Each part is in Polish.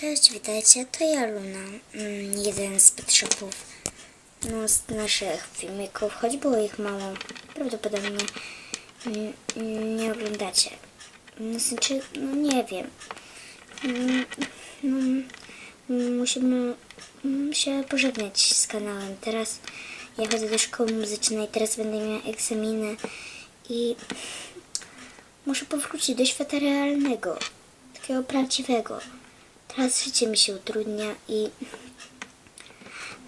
Cześć, witajcie, to ja Luna, mm, jeden z pet shopów. No, z naszych filmików, choć było ich mało, prawdopodobnie nie oglądacie. No, znaczy, no nie wiem. No, musimy się pożegnać z kanałem. Teraz ja chodzę do szkoły muzycznej, teraz będę miała egzaminy i muszę powrócić do świata realnego, takiego prawdziwego. Teraz życie mi się utrudnia i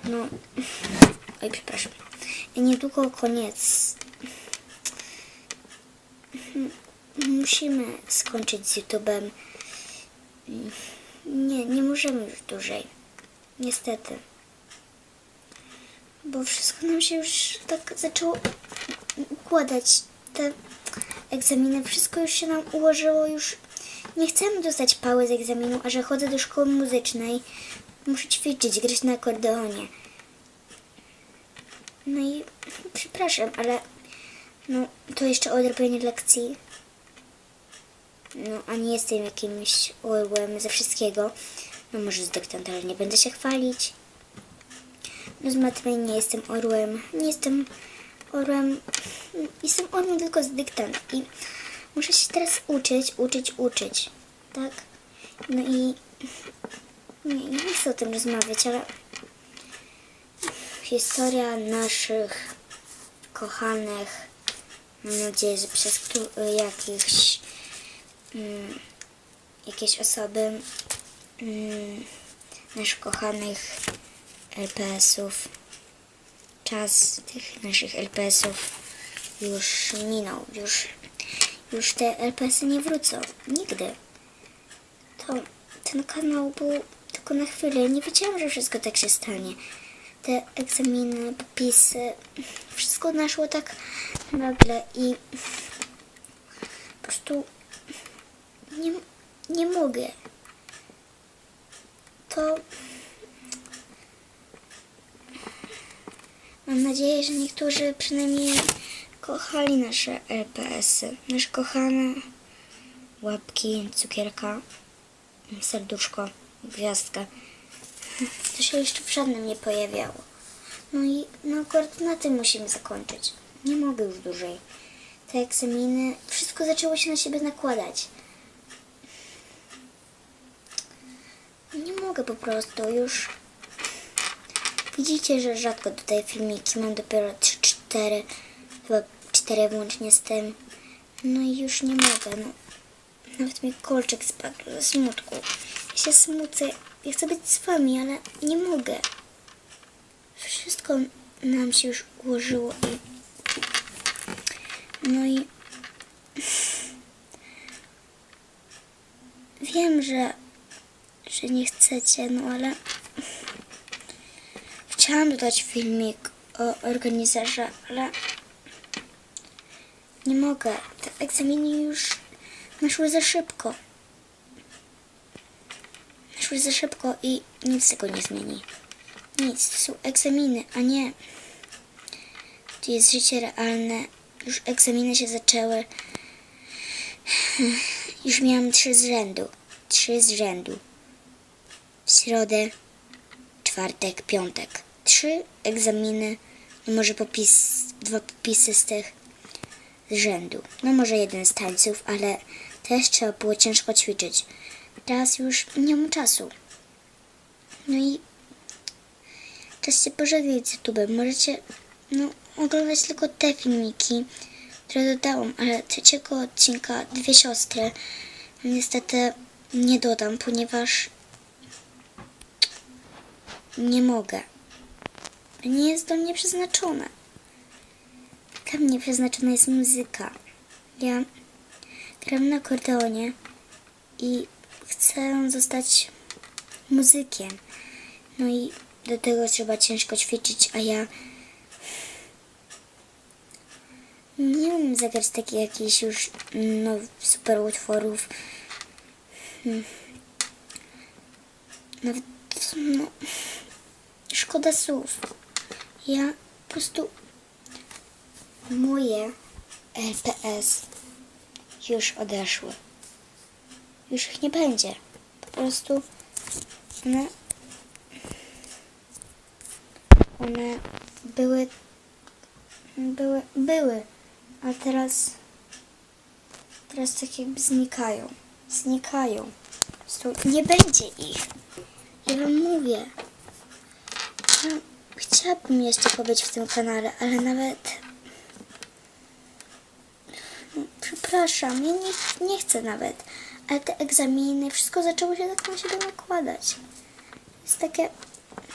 no oj przepraszam. Niedługo koniec. Musimy skończyć z YouTube'em. Nie, nie możemy już dłużej. Niestety. Bo wszystko nam się już tak zaczęło układać. Te egzaminy, wszystko już się nam ułożyło, już nie chcemy dostać pały z egzaminu, a że chodzę do szkoły muzycznej, muszę ćwiczyć, grać na akordeonie. No i przepraszam, ale no to jeszcze odrobienie lekcji. No, a nie jestem jakimś orłem ze wszystkiego. No może z dyktanta, ale nie będę się chwalić. No z matmy nie jestem orłem. Nie jestem orłem. Jestem orłem tylko z dyktant. I muszę się teraz uczyć, uczyć, uczyć. Tak? No i nie, nie chcę o tym rozmawiać, ale historia naszych kochanych, mam nadzieję, że przez jakichś mm, jakieś osoby mm, naszych kochanych LPS-ów. Czas tych naszych LPS-ów już minął. Już, już te LPS-y nie wrócą. Nigdy. To ten kanał był tylko na chwilę. Nie wiedziałam, że wszystko tak się stanie. Te egzaminy, popisy, wszystko naszło tak nagle i po prostu nie, nie mogę. To Mam nadzieję, że niektórzy przynajmniej kochali nasze LPS-y. Nasze kochane łapki, cukierka, serduszko, gwiazdka. To się jeszcze w żadnym nie pojawiało. No i no akurat na tym musimy zakończyć. Nie mogę już dłużej. Te egzaminy, wszystko zaczęło się na siebie nakładać. Nie mogę po prostu już Widzicie, że rzadko tutaj filmiki mam dopiero 3-4, chyba 4 włącznie z tym. No i już nie mogę, no. Nawet mi kolczyk spadł ze smutku. Ja się smucę, ja chcę być z wami, ale nie mogę. Wszystko nam się już ułożyło i... No i... Wiem, że, że nie chcecie, no ale chciałam dodać filmik o organizerze, ale nie mogę. Te egzaminy już naszły za szybko. Naszły za szybko i nic tego nie zmieni. Nic, to są egzaminy, a nie. To jest życie realne. Już egzaminy się zaczęły. Już miałam trzy z rzędu. Trzy z rzędu. W środę, czwartek, piątek. Trzy egzaminy, no może popis, dwa popisy z tych z rzędu. No może jeden z tańców, ale też trzeba było ciężko ćwiczyć. Teraz już nie mam czasu. No i czas się pożegnać z. Możecie no, oglądać tylko te filmiki, które dodałam, ale trzeciego odcinka Dwie Siostry niestety nie dodam, ponieważ nie mogę. Nie jest do mnie przeznaczone. Dla mnie przeznaczona jest muzyka. Ja gram na akordeonie i chcę zostać muzykiem. No i do tego trzeba ciężko ćwiczyć, a ja nie umiem zagrać takich jakichś już no, super utworów. Hmm. Nawet, no, szkoda słów. Ja po prostu moje LPS już odeszły. Już ich nie będzie. Po prostu one, one były, były, były, a teraz, teraz tak jakby znikają, znikają. Po prostu nie będzie ich. Ja wam mówię. Chciałabym jeszcze pobyć w tym kanale, ale nawet... No, Przepraszam, ja nie, nie chcę nawet. Ale te egzaminy, wszystko zaczęło się tak na siebie nakładać. Jest takie,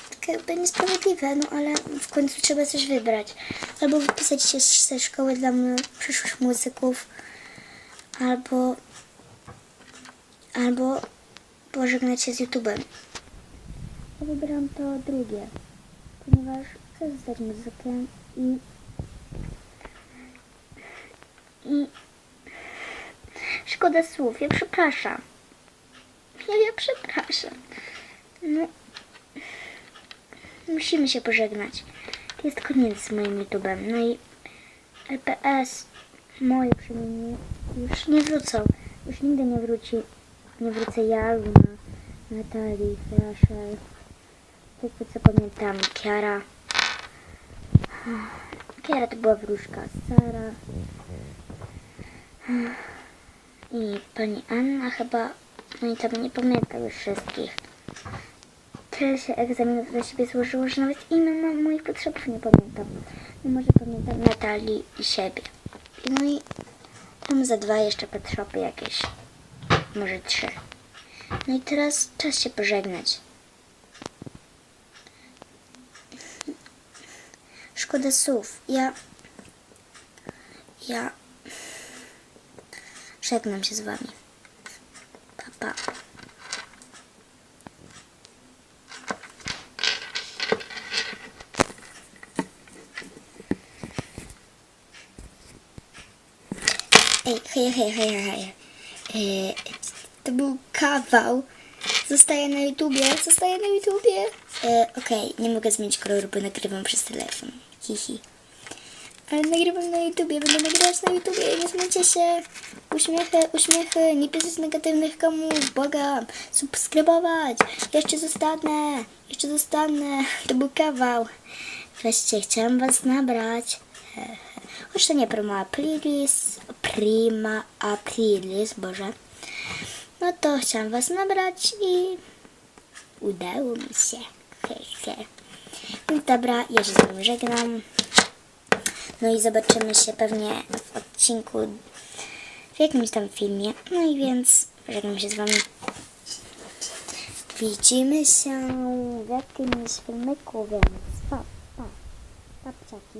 takie jakby niesprawiedliwe, no ale w końcu trzeba coś wybrać. Albo wypisać się ze szkoły dla przyszłych muzyków, albo... Albo pożegnać się z YouTube'em. Ja wybieram to drugie, ponieważ chcę zostać muzykiem i i szkoda słów, ja przepraszam. Ja, ja przepraszam. No, musimy się pożegnać. To jest koniec z moim YouTube'em. No i LPS, moje przynajmniej, już nie wrócą. Już nigdy nie wróci. Nie wrócę ja, Luna, Natalii, Rachel. Tylko co pamiętam, Kiara. Kiara to była wróżka. Sara. I pani Anna chyba, no i tam nie pamiętam już wszystkich. Tyle się egzaminów dla siebie złożyło, że nawet imion moich potrzebów nie pamiętam. No może pamiętam Natalii i siebie. No i tam za dwa jeszcze Petrzopy jakieś. Może trzy. No i teraz czas się pożegnać. Szkoda słów. Ja... Ja... Żegnam się z wami. Pa, pa. Ej, hej, hej, hej, hej. E, to był kawał. Zostaje na YouTubie, zostaje na YouTubie. E, Okej, nie mogę zmienić koloru, bo nagrywam przez telefon. Hihi. Ale nagrywam na YouTubie, będę nagrywać na YouTubie, nie zmyjcie się. Uśmiechy, uśmiechy, nie pisać negatywnych komuś, błagam. Subskrybować. Jeszcze zostanę, jeszcze zostanę. To był kawał. Wreszcie chciałam was nabrać. Choć to nie prima aprilis, prima aprilis, Boże. No to chciałam was nabrać i udało mi się. He, he. Więc dobra, ja się z wami żegnam. No i zobaczymy się pewnie w odcinku, w jakimś tam filmie. No i więc żegnam się z Wami. Widzimy się w jakimś filmiku, więc pa, pa, papciaki.